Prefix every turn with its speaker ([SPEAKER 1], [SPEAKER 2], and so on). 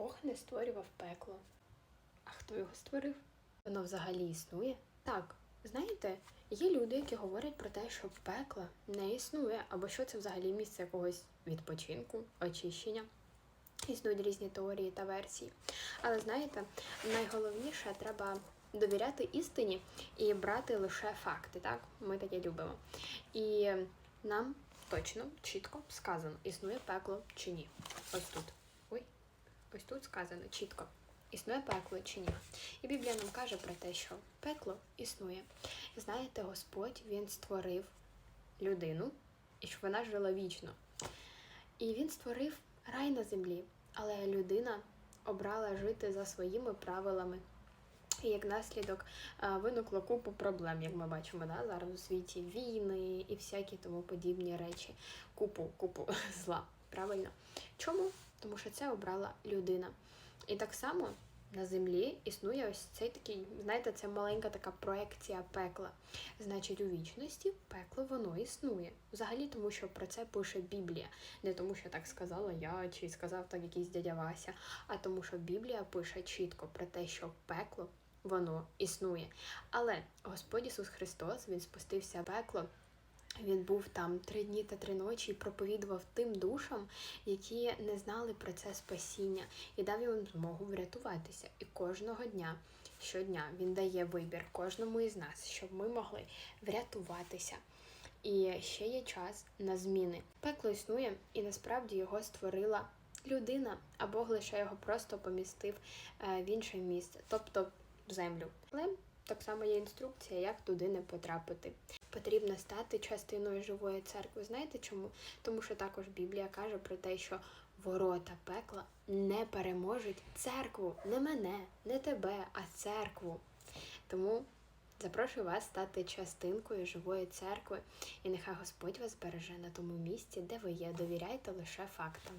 [SPEAKER 1] Бог не створював пекло. А хто його створив? Воно взагалі існує? Так, знаєте, є люди, які говорять про те, що пекла не існує, або що це взагалі місце якогось відпочинку, очищення. Існують різні теорії та версії. Але знаєте, найголовніше треба довіряти істині і брати лише факти. Так, ми таке любимо. І нам точно, чітко сказано, існує пекло чи ні. Ось тут. Ось тут сказано чітко. Існує пекло чи ні. І Біблія нам каже про те, що пекло існує. Знаєте, Господь Він створив людину, і щоб вона жила вічно. І він створив рай на землі, але людина обрала жити за своїми правилами. І як наслідок виникло купу проблем, як ми бачимо да, зараз у світі війни і всякі тому подібні речі. Купу, купу зла. Правильно? Чому? Тому що це обрала людина. І так само на землі існує ось цей такий, знаєте, це маленька така проекція пекла. Значить, у вічності пекло воно існує. Взагалі, тому що про це пише Біблія. Не тому, що так сказала я, чи сказав так якийсь дядя Вася, а тому, що Біблія пише чітко про те, що пекло воно існує. Але Господь Ісус Христос Він спустився в пекло. Він був там три дні та три ночі і проповідував тим душам, які не знали про це спасіння, і дав їм змогу врятуватися. І кожного дня, щодня, він дає вибір кожному із нас, щоб ми могли врятуватися. І ще є час на зміни. Пекло існує, і насправді його створила людина, а Бог лише його просто помістив е, в інше місце, тобто в землю. Але так само є інструкція, як туди не потрапити. Потрібно стати частиною живої церкви. Знаєте чому? Тому що також Біблія каже про те, що ворота пекла не переможуть церкву, не мене, не тебе, а церкву. Тому запрошую вас стати частинкою живої церкви, і нехай Господь вас береже на тому місці, де ви є. Довіряйте лише фактам.